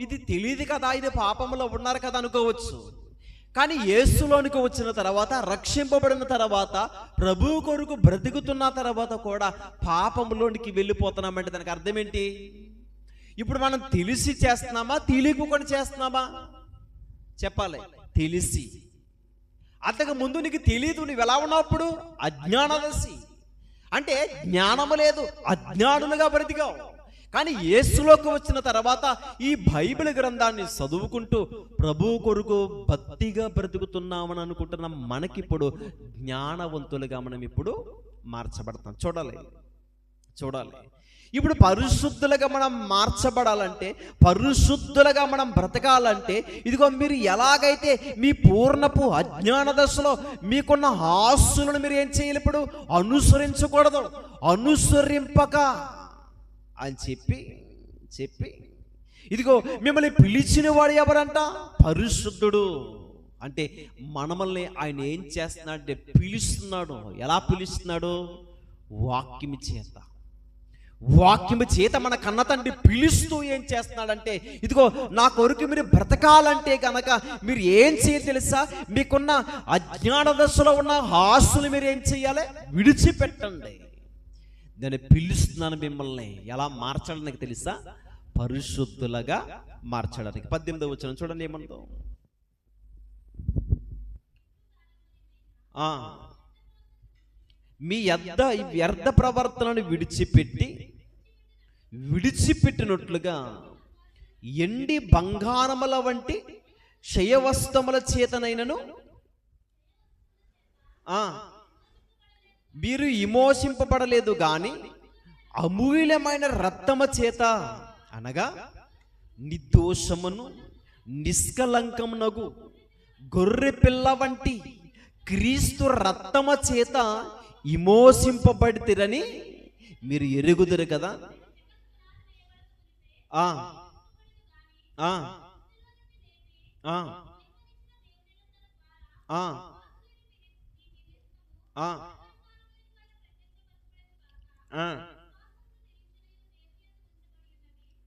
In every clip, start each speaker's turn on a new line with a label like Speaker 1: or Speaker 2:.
Speaker 1: ఇది తెలియదు కదా ఇది పాపంలో ఉన్నారు కదా అనుకోవచ్చు. కానీ యేసులోనికి వచ్చిన తర్వాత రక్షింపబడిన తర్వాత ప్రభు కొరకు బ్రతుకుతున్న తర్వాత కూడా పాపంలోనికి వెళ్ళిపోతున్నామంటే దానికి అర్థం ఏంటి? ఇప్పుడు మనం తెలిసి చేస్తున్నామా తెలియకుండా చేస్తున్నామా? చెప్పాలి తెలిసి. అంతకు ముందు నీకు తెలియదు నువ్వు ఎలా ఉన్నప్పుడు అజ్ఞానదశి. అంటే జ్ఞానము లేదు అజ్ఞానులుగా బ్రతికావు. కానీ యేసులోకి వచ్చిన తర్వాత ఈ బైబిల్ గ్రంథాన్ని చదువుకుంటూ ప్రభు కొరకు భక్తిగా బ్రతుకుతున్నామని అనుకుంటున్న మనకిప్పుడు జ్ఞానవంతులుగా మనం ఇప్పుడు మార్చబడతాం. చూడాలి. చూడాలి. ఇప్పుడు పరిశుద్ధులుగా మనం మార్చబడాలంటే పరిశుద్ధులుగా మనం బ్రతకాలంటే ఇదిగో మీరు ఎలాగైతే మీ పూర్ణపు అజ్ఞాన దశలో మీకున్న ఆస్తులను మీరు ఏం చేయాలి ఇప్పుడు? అనుసరించకూడదు. అనుసరింపక. అని చెప్పి చెప్పి ఇదిగో మిమ్మల్ని పిలిచిన వాడు ఎవరంట? పరిశుద్ధుడు. అంటే మనమల్ని ఆయన ఏం చేస్తున్నాడంటే పిలుస్తున్నాడు. ఎలా పిలుస్తున్నాడు? వాక్యము చేత. వాక్యము చేత మన కన్న తండ్రి పిలుస్తూ ఏం చేస్తున్నాడంటే ఇదిగో నా కొరకు మీరు బ్రతకాలంటే కనుక మీరు ఏం చేయాలి తెలుసా? మీకున్న అజ్ఞాన దశలో ఉన్న ఆస్తులు మీరు ఏం చేయాలి? విడిచిపెట్టండి. నేను పిలుస్తున్నాను మిమ్మల్ని. ఎలా మార్చడానికి తెలుసా? పరిశుద్ధులుగా మార్చడానికి. పద్దెనిమిది వచ్చిన చూడండి ఏమందో. మీ యద్ద ఈ వ్యర్థ ప్రవర్తనను విడిచిపెట్టి విడిచిపెట్టినట్లుగా ఎండి బంగారముల వంటి క్షయవస్తముల చేతనైనను మీరు విమోచింపబడలేదు గాని అమూల్యమైన రక్తమ చేత అనగా నిర్దోషమును నిష్కలంకమునగు గొర్రె పిల్ల వంటి క్రీస్తు రక్తమ చేత విమోసింపబడితిరని మీరు ఎరుగుదురు కదా ఆ ఆ ఆ ఆ ఆ. ఆ,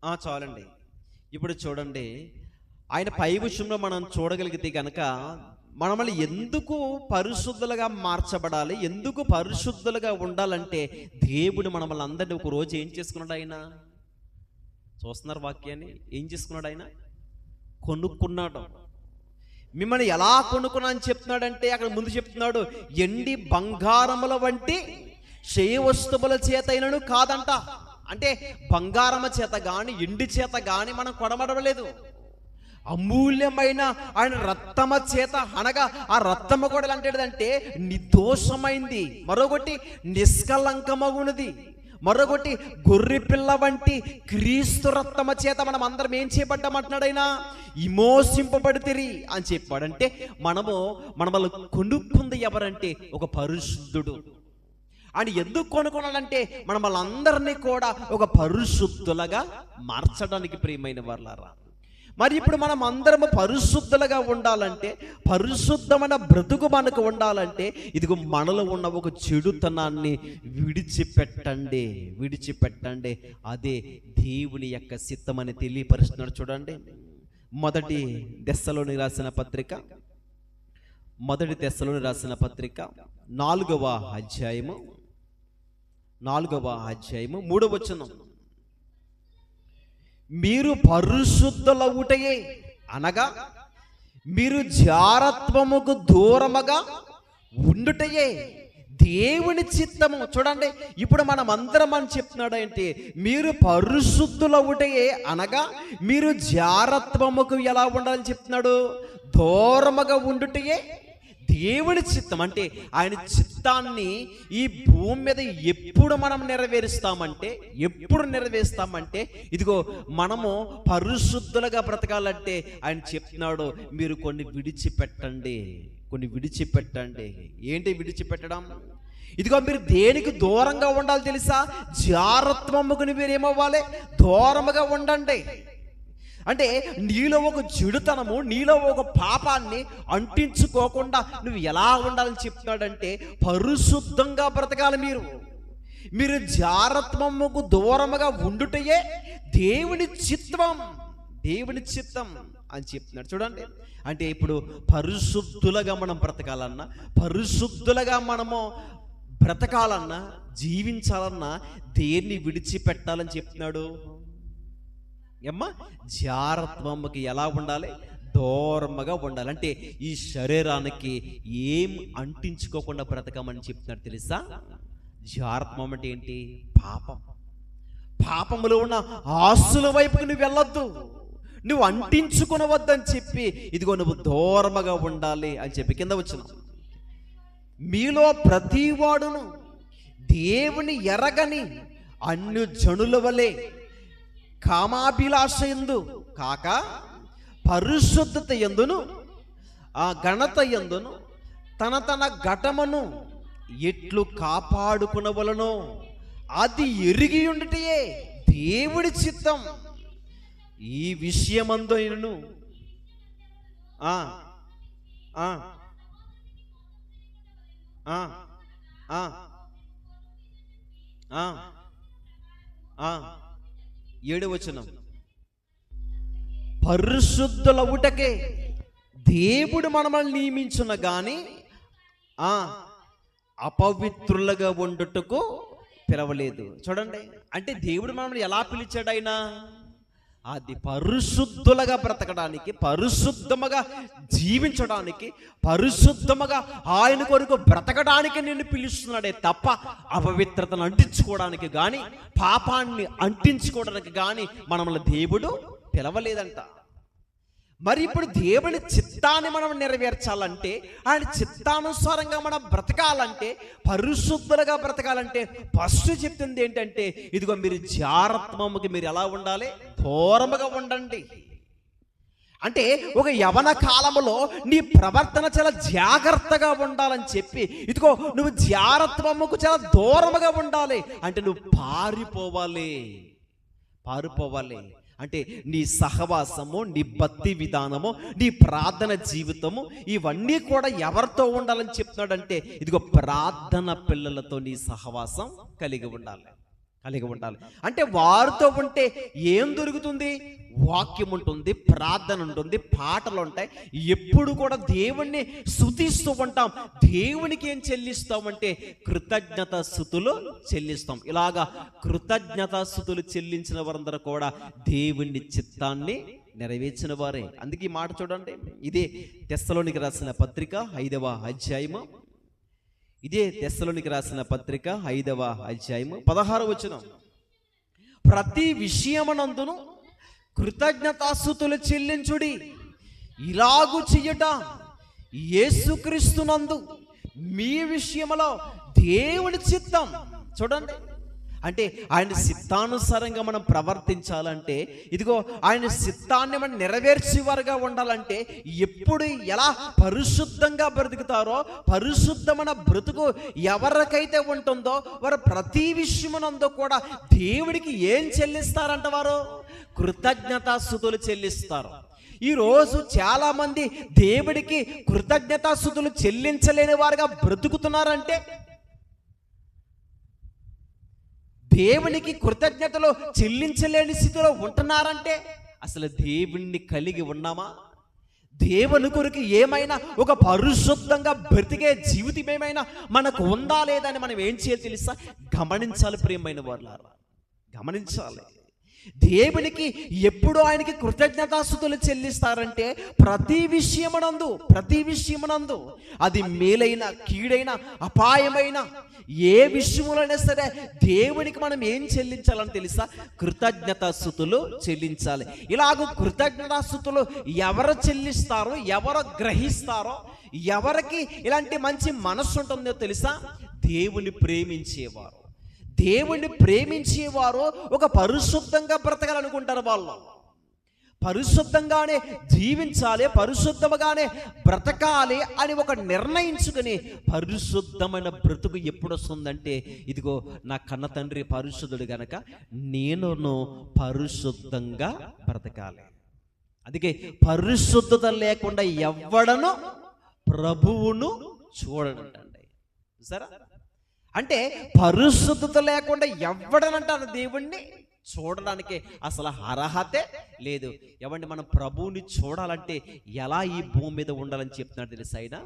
Speaker 1: చాలండి. ఇప్పుడు చూడండి. ఆయన పై విషయంలో మనం చూడగలిగితే కనుక మనల్ని ఎందుకు పరిశుద్ధులుగా మార్చబడాలి? ఎందుకు పరిశుద్ధులుగా ఉండాలంటే దేవుడు మనల్ని అందరినీ ఒక రోజు ఏం చేసుకున్నాడు ఆయన? చూస్తున్నారు వాక్యాన్ని? ఏం చేసుకున్నాడు ఆయన? కొనుక్కున్నాడు. మిమ్మల్ని ఎలా కొనుక్కున్నా అని చెప్తున్నాడంటే అక్కడ ముందు చెప్తున్నాడు ఎండి బంగారముల వంటి చేయ వస్తువుల చేతైనను కాదంట. అంటే బంగారమ చేత గాని ఎండి చేత గాని మనం కొడమడవలేదు అమూల్యమైన ఆయన రక్తమ చేత అనగా ఆ రక్తమ కూడా అంటే నిర్దోషమైంది మరొకటి నిష్కలంకమగునది మరొకటి గొర్రె పిల్ల వంటి క్రీస్తు రక్తమ చేత మనం అందరం ఏం చేయబడ్డామంటున్నాడైనా విమోసింపబడితిరి అని చెప్పాడంటే మనము మనమల్ని కొనుక్కుంది ఎవరంటే ఒక పరిశుద్ధుడు. అని ఎందుకు కొనుక్కున్నాడంటే మనం వాళ్ళందరినీ కూడా ఒక పరిశుద్ధులుగా మార్చడానికి ప్రియమైన వాళ్ళరా? మరి ఇప్పుడు మనం అందరము పరిశుద్ధులుగా ఉండాలంటే పరిశుద్ధమైన బ్రతుకు మనకు ఉండాలంటే ఇదిగో మనలో ఉన్న ఒక చెడుతనాన్ని విడిచిపెట్టండి విడిచిపెట్టండి. అదే దేవుని యొక్క సిద్ధమని తెలియపరుస్తున్నాడు చూడండి. మొదటి దశలోని రాసిన పత్రిక మొదటి దశలోని రాసిన పత్రిక నాలుగవ అధ్యాయము. నాలుగవ అధ్యాయము మూడవ వచనం. మీరు పరిశుద్ధులవుటయే అనగా మీరు జారత్వముకు దూరముగా ఉండుటయే దేవుని చిత్తము. చూడండి ఇప్పుడు మనం అందరం అని చెప్తున్నాడు ఏంటి మీరు పరిశుద్ధులవుటయే అనగా మీరు జారత్వముకు ఎలా ఉండాలని చెప్తున్నాడు? దూరముగా ఉండుటయే దేవుని చిత్తం అంటే ఆయన చిత్తాన్ని ఈ భూమి మీద ఎప్పుడు మనం నెరవేరుస్తామంటే ఎప్పుడు నెరవేరుస్తామంటే ఇదిగో మనము పరిశుద్ధులుగా బ్రతకాలంటే ఆయన చెప్తున్నాడు మీరు కొన్ని విడిచిపెట్టండి కొన్ని విడిచిపెట్టండి. ఏంటి విడిచిపెట్టడం? ఇదిగో మీరు దేనికి దూరంగా ఉండాలి తెలుసా? జారత్వముకుని మీరు ఏమవ్వాలి దూరముగా ఉండండి. అంటే నీలో ఒక చెడుతనము నీలో ఒక పాపాన్ని అంటించుకోకుండా నువ్వు ఎలా ఉండాలని చెప్తున్నాడంటే పరిశుద్ధంగా బ్రతకాలి మీరు. మీరు జారత్వముకు దూరముగా ఉండుటయే దేవుని చిత్తం దేవుని చిత్తం అని చెప్తున్నాడు. చూడండి. అంటే ఇప్పుడు పరిశుద్ధులుగా మనం బ్రతకాలన్నా పరిశుద్ధులుగా మనము బ్రతకాలన్నా జీవించాలన్నా దేన్ని విడిచిపెట్టాలని చెప్తున్నాడు? ఏమ్మా జారత్వమ్మకి ఎలా ఉండాలి? దూరముగా ఉండాలి. అంటే ఈ శరీరానికి ఏం అంటించుకోకుండా బ్రతకమని చెప్తున్నాడు తెలుసా? జారత్వం అంటే ఏంటి? పాపం. పాపములో ఉన్న ఆస్తుల వైపుకి నువ్వు వెళ్ళొద్దు. నువ్వు అంటించుకునవద్దని చెప్పి ఇదిగో నువ్వు దూరముగా ఉండాలి అని చెప్పి కింద వచ్చిన. మీలో ప్రతివాడును దేవుని ఎరగని అన్ని జనుల వలె కామాభిలాష ఎందు కాక పరిశుద్ధత ఎందును ఆ ఘనత ఎందును తన తన ఘటమును ఎట్లు కాపాడుకునవలనో అది ఎరిగి ఉండుటయే దేవుడి చిత్తం. ఈ విషయమందు నేను ఆ ఏడవచనం పరిశుద్ధుల ఉటకే దేవుడు మనమల్ని నియమించున కానీ ఆ అపవిత్రులుగా వండుటకు పిలవలేదు. చూడండి అంటే దేవుడు మనల్ని ఎలా పిలిచాడు అది పరిశుద్ధులుగా బ్రతకడానికి పరిశుద్ధముగా జీవించడానికి పరిశుద్ధముగా ఆయన కొరకు బ్రతకడానికి నిన్ను పిలుస్తున్నాడే తప్ప అపవిత్రతను అంటించుకోవడానికి కానీ పాపాన్ని అంటించుకోవడానికి కానీ మనల్ని దేవుడు పిలవలేదంట. మరి ఇప్పుడు దేవుని చిత్తాన్ని మనం నెరవేర్చాలంటే ఆయన చిత్తానుసారంగా మనం బ్రతకాలంటే పరిశుద్ధులుగా బ్రతకాలంటే ఫస్ట్ చెప్తుంది ఏంటంటే ఇదిగో మీరు జారత్వముకి మీరు ఎలా ఉండాలి? ఘోరముగా ఉండండి. అంటే ఒక యవన కాలంలో నీ ప్రవర్తన చాలా జాగ్రత్తగా ఉండాలని చెప్పి ఇదిగో నువ్వు జారత్వముకు చాలా దూరముగా ఉండాలి. అంటే నువ్వు పారిపోవాలి. పారిపోవాలి. అంటే నీ సహవాసము నీ భక్తి విధానము నీ ప్రార్థన జీవితము ఇవన్నీ కూడా ఎవరితో ఉండాలని చెప్తున్నాడంటే ఇదిగో ప్రార్థన పిల్లలతో నీ సహవాసం కలిగి ఉండాలి. కలిగి ఉండాలి. అంటే వారితో ఉంటే ఏం దొరుకుతుంది? వాక్యం ఉంటుంది ప్రార్థన ఉంటుంది పాటలు ఉంటాయి. ఎప్పుడు కూడా దేవుణ్ణి స్థుతిస్తూ ఉంటాం. దేవునికి ఏం చెల్లిస్తామంటే కృతజ్ఞత స్థుతులు చెల్లిస్తాం. ఇలాగా కృతజ్ఞత స్థుతులు చెల్లించిన వారందరూ కూడా దేవుని చిత్తాన్ని నెరవేర్చిన వారే. అందుకే ఈ మాట చూడండి. ఇదే తెస్తలోనికి రాసిన పత్రిక ఐదవ అధ్యాయము ఇదే దశలోనికి రాసిన పత్రిక ఐదవ అధ్యాయము పదహారు వచనం. ప్రతి విషయమనందును కృతజ్ఞతాస్థుతులు చెల్లించుడి. ఇలాగు చెయ్యట యేసుక్రీస్తునందు మీ విషయములో దేవుని చిత్తం. చూడండి. అంటే ఆయన సిద్ధానుసారంగా మనం ప్రవర్తించాలంటే ఇదిగో ఆయన సిద్ధాన్ని మనం నెరవేర్చేవారుగా ఉండాలంటే ఎప్పుడు ఎలా పరిశుద్ధంగా బ్రతుకుతారో పరిశుద్ధమైన బ్రతుకు ఎవరికైతే ఉంటుందో వారు ప్రతి విషయమునందు కూడా దేవుడికి ఏం చెల్లిస్తారంట వారు? కృతజ్ఞతాస్థుతులు చెల్లిస్తారు. ఈరోజు చాలామంది దేవుడికి కృతజ్ఞతాస్థుతులు చెల్లించలేని వారుగా బ్రతుకుతున్నారంటే దేవునికి కృతజ్ఞతలు చెల్లించలేని స్థితిలో ఉంటున్నారంటే అసలు దేవుణ్ణి కలిగి ఉన్నామా? దేవుని కొరకు ఏమైనా ఒక పరిశుద్ధంగా బ్రతికే జీవితం ఏమైనా మనకు ఉందా లేదా అని మనం ఏం చేయాలి తెలుసా? గమనించాలి ప్రియమైన వాళ్ళారా గమనించాలి. దేవునికి ఎప్పుడు ఆయనకి కృతజ్ఞతాస్థుతులు చెల్లిస్తారంటే ప్రతి విషయమునందు ప్రతి విషయమునందు. అది మేలైన కీడైన అపాయమైన ఏ విషయములైనా సరే దేవునికి మనం ఏం చెల్లించాలని తెలుసా? కృతజ్ఞతాస్థుతులు చెల్లించాలి. ఇలాగ కృతజ్ఞతాస్థుతులు ఎవరు చెల్లిస్తారో ఎవరు గ్రహిస్తారో ఎవరికి ఇలాంటి మంచి మనస్సు ఉంటుందో తెలుసా? దేవుని ప్రేమించేవారు. దేవుణ్ణి ప్రేమించేవారు ఒక పరిశుద్ధంగా బ్రతకాలనుకుంటారు వాళ్ళు. పరిశుద్ధంగానే జీవించాలి పరిశుద్ధముగానే బ్రతకాలి అని ఒక నిర్ణయించుకుని పరిశుద్ధమైన బ్రతుకు ఎప్పుడు వస్తుందంటే ఇదిగో నా కన్న తండ్రి పరిశుద్ధుడు గనక నేనును పరిశుద్ధంగా బ్రతకాలి. అందుకే పరిశుద్ధత లేకుండా ఎవ్వడను ప్రభువును చూడడండి సరే అంటే పరిశుద్ధత లేకుండా ఎవడనంటారు దేవుణ్ణి? చూడడానికి. అసలు అర్హతే లేదు. ఎవండి మనం ప్రభువుని చూడాలంటే ఎలా ఈ భూమి మీద ఉండాలని చెప్తున్నాడు తెలుసు ఆయన?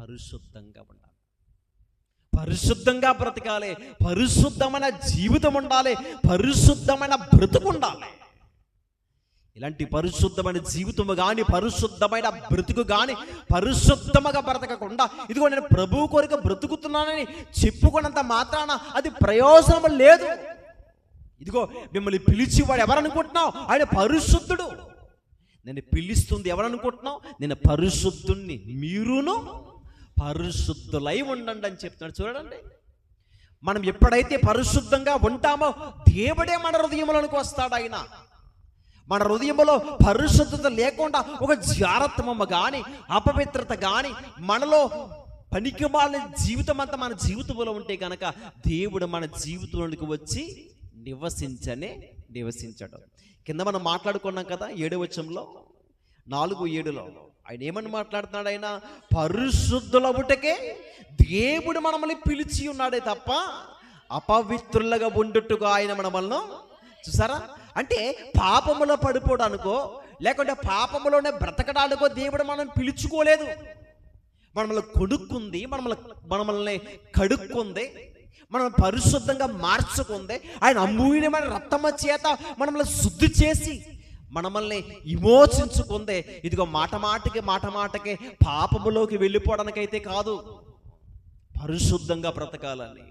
Speaker 1: పరిశుద్ధంగా ఉండాలి. పరిశుద్ధంగా బ్రతకాలి. పరిశుద్ధమైన జీవితం ఉండాలి. పరిశుద్ధమైన బ్రతుకు ఉండాలి ఇలాంటి పరిశుద్ధమైన జీవితము కానీ పరిశుద్ధమైన బ్రతుకు కానీ పరిశుద్ధముగా బ్రతకకుండా ఇదిగో నేను ప్రభు కొరకు బ్రతుకుతున్నానని చెప్పుకున్నంత మాత్రాన అది ప్రయోజనం లేదు. ఇదిగో మిమ్మల్ని పిలిచి వాడు ఎవరనుకుంటున్నావు? ఆయన పరిశుద్ధుడు. నేను పిలుస్తుంది ఎవరనుకుంటున్నావు? నేను పరిశుద్ధుణ్ణి మీరును పరిశుద్ధులై ఉండండి అని చెప్తున్నాడు. చూడండి. మనం ఎప్పుడైతే పరిశుద్ధంగా ఉంటామో దేవుడే మన హృదయములనుకు వస్తాడు ఆయన. మన హృదయంలో పరిశుద్ధత లేకుండా ఒక జారత్వము కానీ అపవిత్రత కానీ మనలో పనికి జీవితం అంతా మన జీవితంలో ఉంటే కనుక దేవుడు మన జీవితంలోకి వచ్చి నివసించనే నివసించడు. కింద మనం మాట్లాడుకున్నాం కదా ఏడవచంలో నాలుగు ఏడులో. ఆయన ఏమని మాట్లాడుతున్నాడు ఆయన? పరిశుద్ధులవుటకే దేవుడు మనల్ని పిలిచి ఉన్నాడే తప్ప అపవిత్రులుగా ఉండుట్టుగా ఆయన మనమల్ని చూసారా? అంటే పాపములో పడిపోవడానికో లేకుంటే పాపములోనే బ్రతకడానికో దేవుడు మనం పిలుచుకోలేదు. మనల్ని కొడుక్కుంది మనల్ని మనల్ని కడుక్కుంది మనం పరిశుద్ధంగా మార్చుకుంది. ఆయన అమూల్యమైన రక్తమ చేత మనల్ని శుద్ధి చేసి మనమల్ని విమోచించుకుంది. ఇదిగో మాట మాటకి మాట మాటకి పాపములోకి వెళ్ళిపోవడానికైతే కాదు పరిశుద్ధంగా బ్రతకాలని.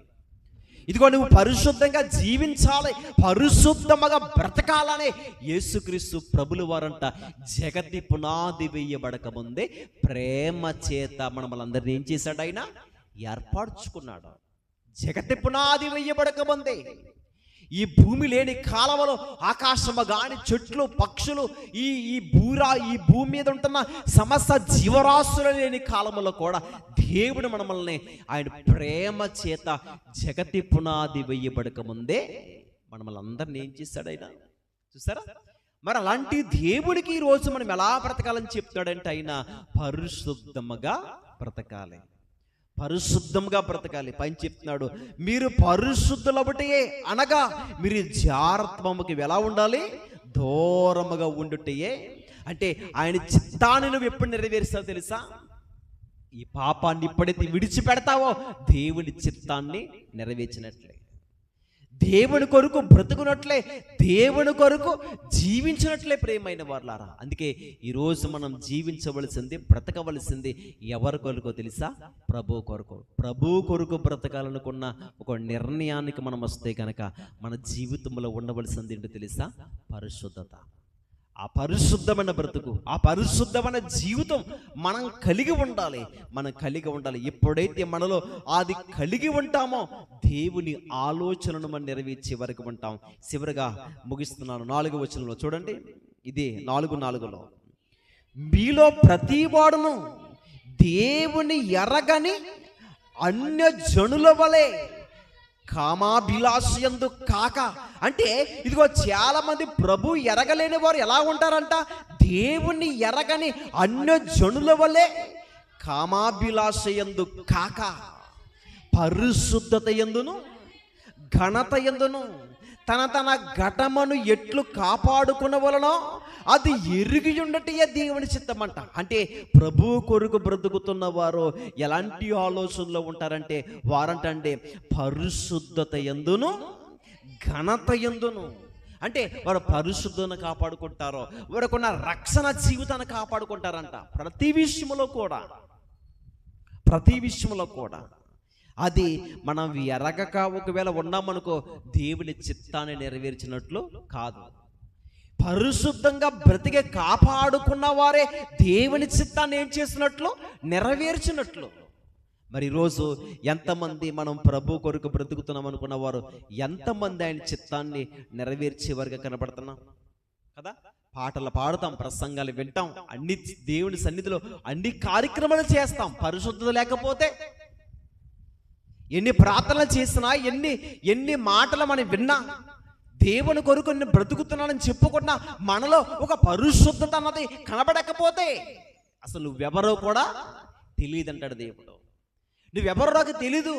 Speaker 1: ఇదిగో నువ్వు పరిశుద్ధంగా జీవించాలి పరిశుద్ధముగా బ్రతకాలని యేసుక్రీస్తు ప్రభులు వారంట జగతి పునాది వేయబడక ముందే ప్రేమ చేత మనమలందరినీ ఏం చేశాడు ఆయన? ఏర్పరచుకున్నాడు. జగతి పునాది వేయబడక ముందే ఈ భూమి లేని కాలవలో ఆకాశము గాని చెట్లు పక్షులు ఈ ఈ భూరా ఈ భూమి మీద ఉంటున్న సమస్త జీవరాశులు లేని కాలములో కూడా దేవుడు మనమల్ని ఆయన ప్రేమ చేత జగతి పునాది వెయ్యబడక ముందే మనమల్ అందరిని ఏం చేస్తాడు ఆయన? చూసారా? మరి అలాంటి దేవుడికి ఈరోజు రోజు మనం ఎలా బ్రతకాలని చెప్తాడంటే ఆయన పరిశుద్ధముగా బ్రతకాలి. పరిశుద్ధంగా బ్రతకాలి. పైన చెప్తున్నాడు మీరు పరిశుద్ధులబటియే అనగా మీరు జారత్వముకి ఎలా ఉండాలి? దూరముగా ఉండుటయే. అంటే ఆయన చిత్తాన్ని నువ్వు ఎప్పుడు నెరవేరుస్తావు తెలుసా? ఈ పాపాన్ని ఎప్పుడైతే విడిచిపెడతావో దేవుని చిత్తాన్ని నెరవేర్చినట్లే. దేవుని కొరకు బ్రతుకున్నట్లే దేవుని కొరకు జీవించినట్లే ప్రేమైన వాళ్ళారా అందుకే ఈరోజు మనం జీవించవలసింది బ్రతకవలసింది ఎవరి కొరకు తెలుసా? ప్రభు కొరకు. ప్రభు కొరకు బ్రతకాలనుకున్న ఒక నిర్ణయానికి మనం వస్తే కనుక మన జీవితంలో ఉండవలసింది ఏంటో తెలుసా? పరిశుద్ధత. ఆ పరిశుద్ధమైన బ్రతుకు ఆ పరిశుద్ధమైన జీవితం మనం కలిగి ఉండాలి. మనం కలిగి ఉండాలి. ఎప్పుడైతే మనలో అది కలిగి ఉంటామో దేవుని ఆలోచనను మనం నెరవేర్చే వరకు ఉంటాం. చివరిగా ముగిస్తున్నాను. నాలుగు వచనంలో చూడండి. ఇది నాలుగు నాలుగులో. మీలో ప్రతి వాడును దేవుని ఎరగని అన్య జనుల వలె కామాభిలాషయందు కాక. అంటే ఇదిగో చాలా మంది ప్రభు ఎరగలేని వారు ఎలా ఉంటారంట? దేవుణ్ణి ఎరగని అన్య జనుల వలె కామాభిలాషయందు కాక. పరిశుద్ధత ఎందును? ఘనత ఎందును? తన తన ఘటమను ఎట్లు కాపాడుకున్న వలనో అది ఎరిగి ఉండటయే దేవుని చిత్తమంట అంటే ప్రభు కొరకు బ్రతుకుతున్న వారు ఎలాంటి ఆలోచనలో ఉంటారంటే వారంటే పరిశుద్ధత ఎందును? ఘనత ఎందును? అంటే వారు పరిశుద్ధను కాపాడుకుంటారో వారికున్న రక్షణ జీవితాన్ని కాపాడుకుంటారంట. ప్రతి విషయంలో కూడా. ప్రతి విషయంలో కూడా. అది మనం ఎరగక ఒకవేళ ఉన్నామనుకో దేవుని చిత్తాన్ని నెరవేర్చినట్లు కాదు. పరిశుద్ధంగా బ్రతికే కాపాడుకున్న వారే దేవుని చిత్తాన్ని ఏం చేసినట్లు? నెరవేర్చినట్లు. మరి ఈరోజు ఎంతమంది మనం ప్రభు కొరకు బ్రతుకుతున్నాం అనుకున్న వారు ఎంతమంది ఆయన చిత్తాన్ని నెరవేర్చే వారుగా కనబడుతున్నాం? కదా? పాటలు పాడుతాం ప్రసంగాలు వింటాం అన్ని దేవుని సన్నిధిలో అన్ని కార్యక్రమాలు చేస్తాం. పరిశుద్ధత లేకపోతే ఎన్ని ప్రార్థనలు చేసినా ఎన్ని ఎన్ని మాటలు మనం విన్నా దేవుని కొరకు నేను బ్రతుకుతున్నానని చెప్పుకున్న మనలో ఒక పరిశుద్ధత అన్నది కనబడకపోతే అసలు నువ్వెవరో కూడా తెలియదు అంటాడు దేవుడు. నువ్వెవరో నాకు తెలీదు?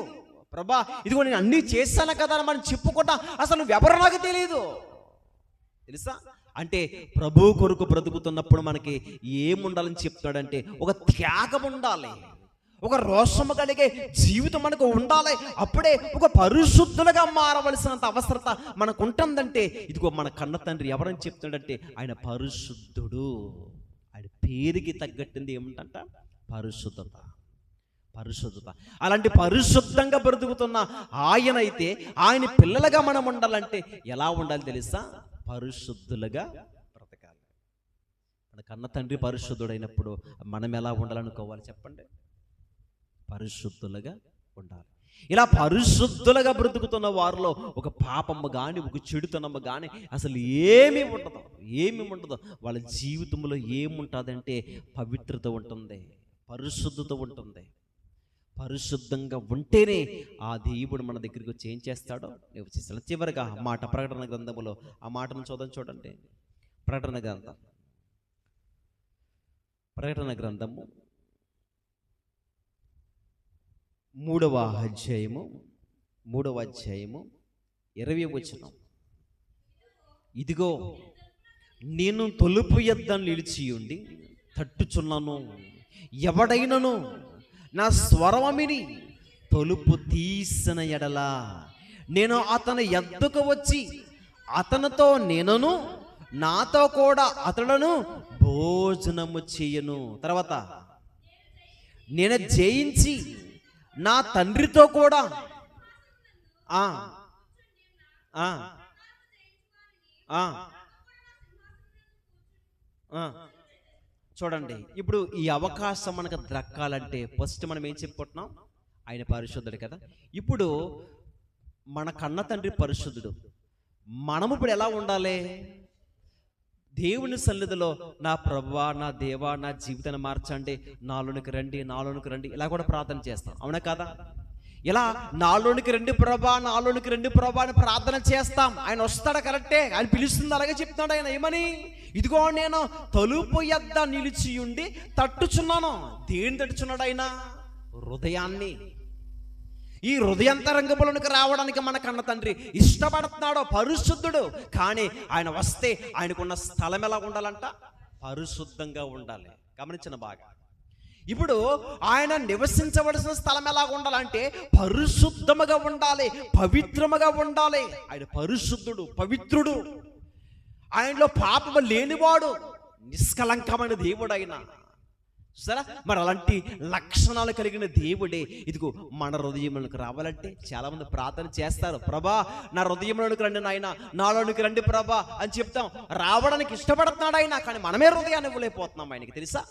Speaker 1: ప్రభా ఇదిగో నేను అన్నీ చేశాను కదా అని మనం చెప్పుకుంటా అసలు నువ్వెవరో నాకు తెలియదు తెలుసా? అంటే ప్రభు కొరకు బ్రతుకుతున్నప్పుడు మనకి ఏముండాలని చెప్తాడంటే ఒక త్యాగం ఉండాలి. ఒక రోషము కలిగే జీవితం మనకు ఉండాలి. అప్పుడే ఒక పరిశుద్ధులుగా మారవలసినంత అవసరత మనకు ఉంటుందంటే ఇదిగో మన కన్న తండ్రి ఎవరని చెప్తున్నాడంటే ఆయన పరిశుద్ధుడు. ఆయన పేరుకి తగ్గట్టింది ఏమిటంట పరిశుద్ధత. పరిశుద్ధత. అలాంటి పరిశుద్ధంగా బ్రతుకుతున్న ఆయన అయితే ఆయన పిల్లలుగా మనం ఉండాలంటే ఎలా ఉండాలి తెలుసా? పరిశుద్ధులుగా బ్రతకాలి. మన కన్న తండ్రి పరిశుద్ధుడైనప్పుడు మనం ఎలా ఉండాలనుకోవాలి చెప్పండి? పరిశుద్ధులుగా ఉండాలి. ఇలా పరిశుద్ధులుగా బ్రతుకుతున్న వారిలో ఒక పాపము కానీ ఒక చెడుతనమ్మ కానీ అసలు ఏమీ ఉండదు. ఏమి ఉండదు. వాళ్ళ జీవితంలో ఏముంటుందంటే పవిత్రత ఉంటుంది పరిశుద్ధత ఉంటుంది. పరిశుద్ధంగా ఉంటేనే ఆ దేవుడు మన దగ్గరికి వచ్చి ఏం చేస్తాడో? నివసిస్తాడు చివరిగా ఆ మాట ప్రకటన గ్రంథములో ఆ మాటను చూద్దాం చూడండి. ప్రకటన గ్రంథం. ప్రకటన గ్రంథము మూడవ అధ్యాయము మూడవ అధ్యాయము ఇరవై వచనం. ఇదిగో నేను తొలుపు యొద్ద నిలిచి ఉండి తట్టుచున్నాను. ఎవడైనను నా స్వరమిని తలుపు తీసిన ఎడలా నేను అతని ఎద్దుకు వచ్చి అతనితో నేనును నాతో కూడా అతడును భోజనము చేయను. తర్వాత నేను జయించి నా తండ్రితో కూడా ఆ. ఆ. చూడండి ఇప్పుడు ఈ అవకాశం మనకు దక్కాలంటే ఫస్ట్ మనం ఏం చెప్పుకుంటున్నాం? ఆయన పరిశుద్ధుడు కదా. ఇప్పుడు మన కన్న తండ్రి పరిశుద్ధుడు. మనము ఇప్పుడు ఎలా ఉండాలి? దేవుని సన్నిధిలో నా ప్రభా నా దేవా నా జీవితాన్ని మార్చండి. నాలోనికి రండి నాలోనికి రండి. ఇలా కూడా ప్రార్థన చేస్తాం. అవునా కదా? ఇలా నాలోనికి రండి ప్రభా నాలోనికి రండి ప్రభా అని ప్రార్థన చేస్తాం. ఆయన వస్తాడు కరెక్టే? ఆయన పిలుస్తుంది అలాగే చెప్తున్నాడు ఆయన. ఏమని? ఇదిగో నేను తలుపు ఎద్ద నిలిచి ఉండి తట్టుచున్నాను. దేని తట్టుచున్నాడు ఆయన? హృదయాన్ని. ఈ హృదయంతరంగములకు రావడానికి మన కన్న తండ్రి ఇష్టపడుతున్నాడో పరిశుద్ధుడు. కానీ ఆయన వస్తే ఆయనకున్న స్థలం ఎలా ఉండాలంట? పరిశుద్ధంగా ఉండాలి. గమనించిన బాగా. ఇప్పుడు ఆయన నివసించవలసిన స్థలం ఎలా ఉండాలంటే పరిశుద్ధముగా ఉండాలి పవిత్రముగా ఉండాలి. ఆయన పరిశుద్ధుడు పవిత్రుడు. ఆయనలో పాపము లేనివాడు నిష్కలంకమైన దేవుడైనా సరే మరి అలాంటి లక్షణాలు కలిగిన దేవుడే. ఇదిగో మన హృదయంలోకి రావాలంటే చాలా మంది ప్రార్థన చేస్తారు. ప్రభా నా హృదయంలోనికి రండి నాయన నాలోనికి రండి ప్రభా అని చెప్తాం. రావడానికి ఇష్టపడుతున్నాడు ఆయన కానీ మనమే హృదయాన్ని ఇవ్వలేకపోతున్నాం ఆయనకి. తెలుసా?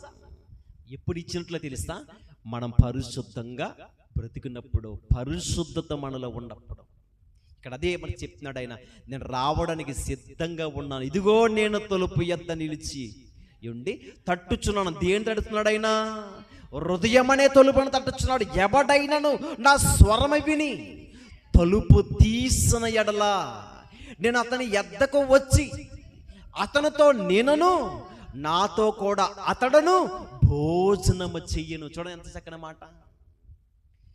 Speaker 1: ఎప్పుడు ఇచ్చినట్లు తెలుసా? మనం పరిశుద్ధంగా బ్రతికినప్పుడు పరిశుద్ధత మనలో ఉన్నప్పుడు. ఇక్కడ అదే మనకి చెప్తున్నాడు ఆయన నేను రావడానికి సిద్ధంగా ఉన్నాను. ఇదిగో నేను తలుపు ఎద్ద నిలిచి ఉండి తట్టుచున్నాను. దేని తడుతున్నాడు ఆయన హృదయమనే తలుపును తట్టుచున్నాడు. ఎవడైనను? నా స్వరమ విని తలుపు తీసిన ఎడలా నేను అతని ఎద్దకు వచ్చి అతనితో నేనును నాతో కూడా అతడును భోజనము చెయ్యను. చూడండి ఎంత చక్కని మాట.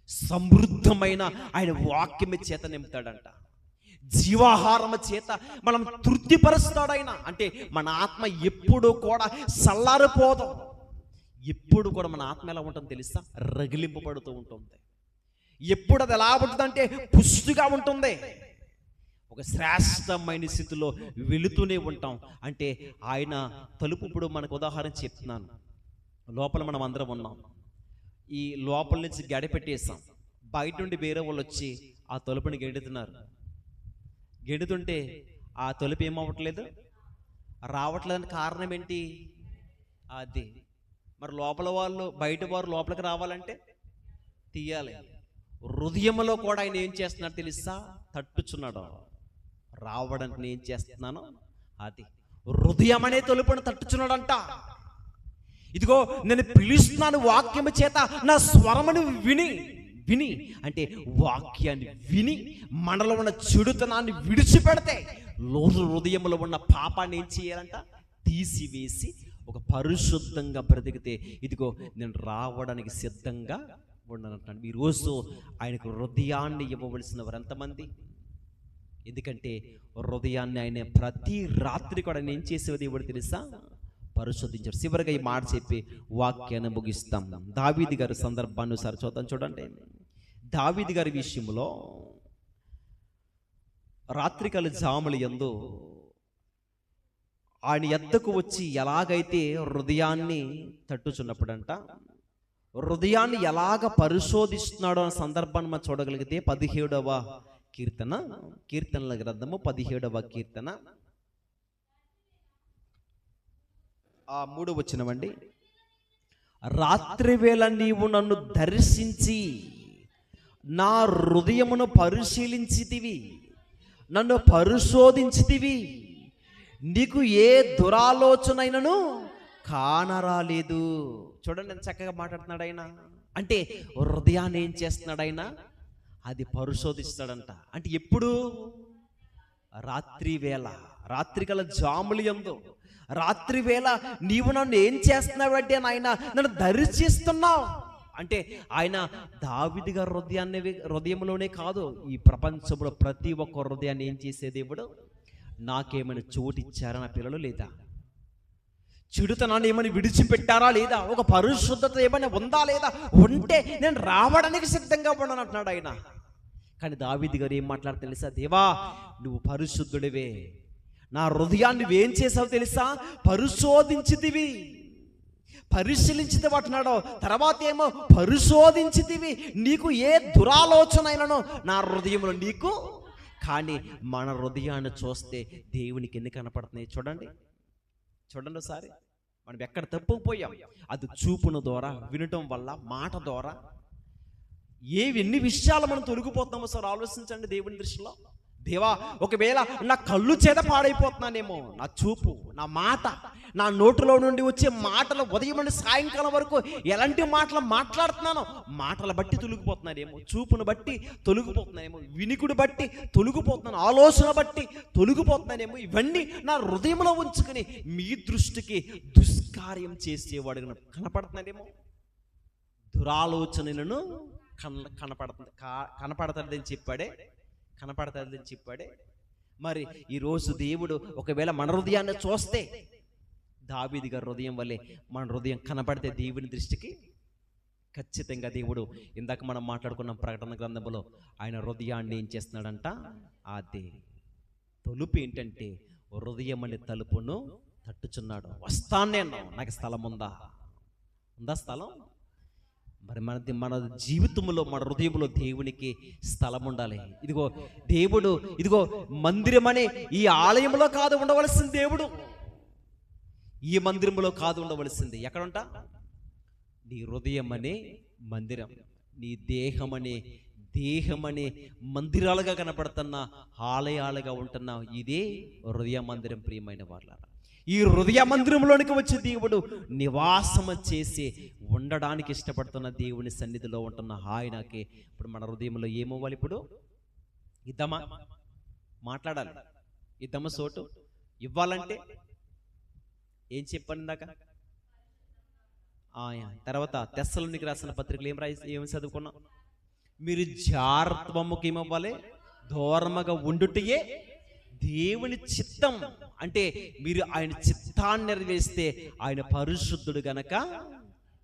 Speaker 1: సమృద్ధమైన ఆయన వాక్యమే చేత నింపుతాడంట. జీవాహారము చేత మనం తృప్తిపరుస్తాడైనా అంటే మన ఆత్మ ఎప్పుడు కూడా చల్లారిపోదు ఎప్పుడు కూడా మన ఆత్మ ఎలా ఉంటుందో తెలుసా? రగిలింపబడుతూ ఉంటుంది. ఎప్పుడు అది ఎలా ఉంటుందంటే పుష్టిగా ఉంటుంది. ఒక శ్రేష్టమైన స్థితిలో వెళుతూనే ఉంటాం. అంటే ఆయన తలుపు ఇప్పుడు మనకు ఉదాహరణ చెప్తున్నాను. లోపల మనం అందరం ఉన్నాం. ఈ లోపల నుంచి గడి పెట్టేసాం బయట నుండి వేరే వాళ్ళు వచ్చి ఆ తలుపుని గెడుతున్నారు. గెడుతుంటే ఆ తలుపు ఏమవ్వట్లేదు? రావట్లేదని కారణం ఏంటి? అది. మరి లోపల వాళ్ళు బయట వారు లోపలికి రావాలంటే తీయాలి. హృదయంలో కూడా ఆయన ఏం చేస్తున్నాడు తెలుసా? తట్టుచున్నాడు. రావడానికి నేను ఏం చేస్తున్నాను? అది. హృదయం అనే తలుపును తట్టుచున్నాడంట. ఇదిగో నేను పిలుస్తున్నాను వాక్యము చేత నా స్వరమును విని విని అంటే వాక్యాన్ని విని మనలో ఉన్న చెడుతనాన్ని విడిచిపెడితే లోతు హృదయంలో ఉన్న పాపాన్ని ఏం చేయాలంట? తీసివేసి ఒక పరిశుద్ధంగా బ్రతికితే ఇదిగో నేను రావడానికి సిద్ధంగా ఉండనంటాను ఈరోజు ఆయనకు హృదయాన్ని ఇవ్వవలసిన వారు ఎంతమంది ఎందుకంటే హృదయాన్ని ఆయన ప్రతి రాత్రి కూడా నేను చేసేది దేవుడు తెలుసా? పరిశోధించారు. చివరిగా ఈ మాట చెప్పి వాక్యాన్ని ముగిస్తాం. దావీది గారి సందర్భాన్ని ఒకసారి చూద్దాం చూడండి. దావిది గారి విషయంలో రాత్రికాల జాములు ఎందు ఆయన ఎద్దకు వచ్చి ఎలాగైతే హృదయాన్ని తట్టుచున్నప్పుడంట హృదయాన్ని ఎలాగ పరిశోధిస్తున్నాడో అనే సందర్భాన్ని మనం చూడగలిగితే పదిహేడవ కీర్తన కీర్తనల గ్రంథము పదిహేడవ కీర్తన. ఆ మూడు వచ్చినవండి రాత్రి వేళ నీవు నన్ను దర్శించి నా హృదయమును పరిశీలించితివి నన్ను పరిశోధించితివి. నీకు ఏ దురాలోచనైనను కానరాలేదు. చూడండి ఎంత చక్కగా మాట్లాడుతున్నాడు ఆయన అంటే హృదయాన్ని ఏం చేస్తున్నాడు ఆయన అది పరిశోధిస్తాడంట. అంటే ఎప్పుడు? రాత్రి వేళ. రాత్రికల జాములు ఎందు. రాత్రి వేళ నీవు నన్ను ఏం చేస్తున్నావంటే నాయన? నన్ను దర్శిస్తున్నావు అంటే ఆయన దావిది గారి హృదయాన్ని హృదయంలోనే కాదు ఈ ప్రపంచంలో ప్రతి ఒక్క హృదయాన్ని ఏం చేసే దేవుడు? నాకేమైనా చోటు ఇచ్చారా నా పిల్లలు లేదా? చెడుతనాన్ని ఏమైనా విడిచిపెట్టారా లేదా? ఒక పరిశుద్ధత ఏమైనా ఉందా లేదా? ఉంటే నేను రావడానికి సిద్ధంగా ఉన్నాను అంటున్నాడు ఆయన. కానీ దావిది గారు ఏం మాట్లాడు తెలుసా? దేవా నువ్వు పరిశుద్ధుడివే. నా హృదయాన్ని నువ్వేం చేసావు తెలుసా? పరిశోధించితివి. పరిశీలించితే వాటినాడో తర్వాత ఏమో పరిశోధించితివి. నీకు ఏ దురాలోచన అయినను నా హృదయంలో నీకు కానీ మన హృదయాన్ని చూస్తే దేవునికి ఎన్ని కనపడుతున్నాయి చూడండి. చూడండి ఒకసారి. మనం ఎక్కడ తప్పుకుపోయాం అది చూపున ద్వారా వినటం వల్ల మాట ద్వారా. ఏవి ఎన్ని విషయాలు మనం తొలగిపోతున్నామో సార్ ఆలోచించండి దేవుని దృష్టిలో. దేవా ఒకవేళ నా కళ్ళు చేత పాడైపోతున్నానేమో నా చూపు నా మాట నా నోటిలో నుండి వచ్చే మాటలు ఉదయం నుండి సాయంకాలం వరకు ఎలాంటి మాటలు మాట్లాడుతున్నానో మాటల బట్టి తొలగిపోతున్నానేమో చూపును బట్టి తొలగిపోతున్నానేమో వినికుడు బట్టి తొలగిపోతున్నాను ఆలోచన బట్టి తొలగిపోతున్నానేమో ఇవన్నీ నా హృదయంలో ఉంచుకుని మీ దృష్టికి దుష్కార్యం చేసేవాడు కనపడుతున్నాడేమో. దురాలోచనలను కన కనపడుతుంది కనపడతాడని చెప్పాడే. కనపడతాదని చెప్పాడే. మరి ఈరోజు దేవుడు ఒకవేళ మన హృదయాన్ని చూస్తే దావీది గారి హృదయం వల్లే మన హృదయం కనపడితే దేవుని దృష్టికి ఖచ్చితంగా దేవుడు ఇందాక మనం మాట్లాడుకున్న ప్రకటన గ్రంథంలో ఆయన హృదయాన్ని ఏం చేస్తున్నాడంట? అదే తలుపు ఏంటంటే హృదయం అనే తలుపును తట్టుచున్నాడు. వస్తానే అన్నావు. నాకు స్థలం ఉందా? ఉందా స్థలం? మరి మన మన జీవితంలో మన హృదయంలో దేవునికి స్థలం ఉండాలి ఇదిగో దేవుడు ఇదిగో మందిరం అనే ఈ ఆలయంలో కాదు ఉండవలసింది దేవుడు. ఈ మందిరంలో కాదు ఉండవలసింది. ఎక్కడుంట? నీ హృదయం అనే మందిరం నీ దేహం అనే దేహం అనే మందిరాలుగా కనపడుతున్న ఆలయాలుగా ఉంటున్న ఇదే హృదయ మందిరం ప్రియమైన వాళ్ళ ఈ హృదయ మందిరంలోనికి వచ్చే దేవుడు నివాసము చేసి ఉండడానికి ఇష్టపడుతున్న దేవుని సన్నిధిలో ఉంటున్న ఆయనకి ఇప్పుడు మన హృదయంలో ఏమవ్వాలి ఇప్పుడు? ఇద్దామా? మాట్లాడాలి. ఇద్దామా సోటు? ఇవ్వాలంటే ఏం చెప్పాను ఇందాక? తర్వాత తెస్సలోనికి రాసిన పత్రికలు ఏం రాసి ఏమి చదువుకున్నాం మీరు జాగ్రత్తముకి ఏమవ్వాలి? దూరముగా ఉండుటయే దేవుని చిత్తం. అంటే మీరు ఆయన చిత్తాన్ని నెరవేస్తే ఆయన పరిశుద్ధుడు గనక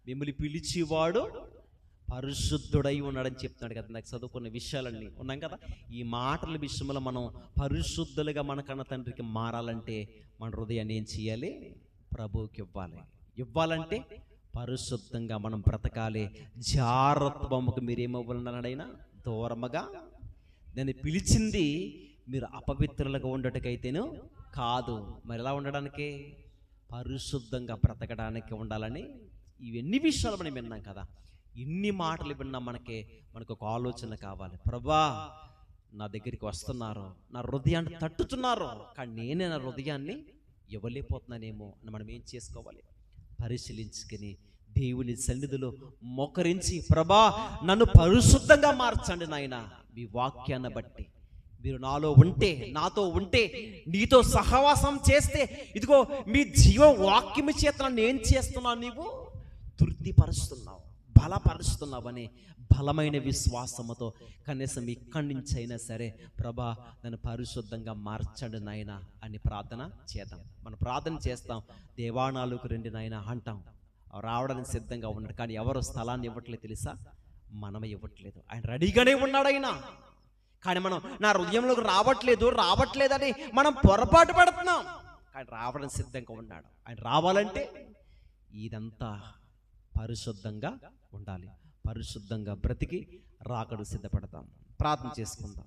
Speaker 1: మిమ్మల్ని పిలిచేవాడు పరిశుద్ధుడై ఉన్నాడని చెప్తున్నాడు కదా. నాకు చదువుకున్న విషయాలన్నీ ఉన్నాం కదా. ఈ మాటల విషయంలో మనం పరిశుద్ధులుగా మన కన్న తండ్రికి మారాలంటే మన హృదయాన్ని ఏం చేయాలి? ప్రభువుకి ఇవ్వాలి. ఇవ్వాలంటే పరిశుద్ధంగా మనం బ్రతకాలి. జాగ్రత్తముకు మీరేమవ్వాలన్నాడైనా దూరముగా. నేను పిలిచింది మీరు అపవిత్రులుగా ఉండటకైతేను కాదు. మరి ఎలా ఉండడానికి? పరిశుద్ధంగా బ్రతకడానికి ఉండాలని ఇవన్నీ విషయాలు మనం విన్నాం కదా. ఇన్ని మాటలు విన్నా మనకి మనకు ఒక ఆలోచన కావాలి. ప్రభా నా దగ్గరికి వస్తున్నారు. నా హృదయాన్ని తట్టుతున్నారు. కానీ నేనే నా హృదయాన్ని ఇవ్వలేకపోతున్నానేమో అని మనం ఏం చేసుకోవాలి? పరిశీలించుకుని దేవుని సన్నిధిలో మొకరించి ప్రభా నన్ను పరిశుద్ధంగా మార్చండి నాయన. మీ వాక్యాన్ని బట్టి మీరు నాలో ఉంటే నాతో ఉంటే నీతో సహవాసం చేస్తే ఇదిగో మీ జీవ వాక్యము చేత నేను చేస్తున్నావు నీవు? తృప్తిపరుస్తున్నావు బలపరుస్తున్నావని బలమైన విశ్వాసముతో కనీసం ఇక్కడి నుంచి అయినా సరే ప్రభా నన్ను పరిశుద్ధంగా మార్చండి నాయన అని ప్రార్థన చేద్దాం. మనం ప్రార్థన చేస్తాం దేవాణాలకు రెండు నాయన అంటాం. రావడానికి సిద్ధంగా ఉన్నాడు కానీ ఎవరు స్థలాన్ని ఇవ్వట్లేదు తెలుసా? మనం ఇవ్వట్లేదు. ఆయన రెడీగానే ఉన్నాడు ఆయన. కానీ మనం నా హృదయంలోకి రావట్లేదు రావట్లేదని మనం పొరపాటు పడుతున్నాం. కానీ రావడం సిద్ధంగా ఉన్నాడు. ఆయన రావాలంటే ఇదంతా పరిశుద్ధంగా ఉండాలి. పరిశుద్ధంగా బ్రతికి రాకడు సిద్ధపడతాం. ప్రార్థన చేసుకుందాం.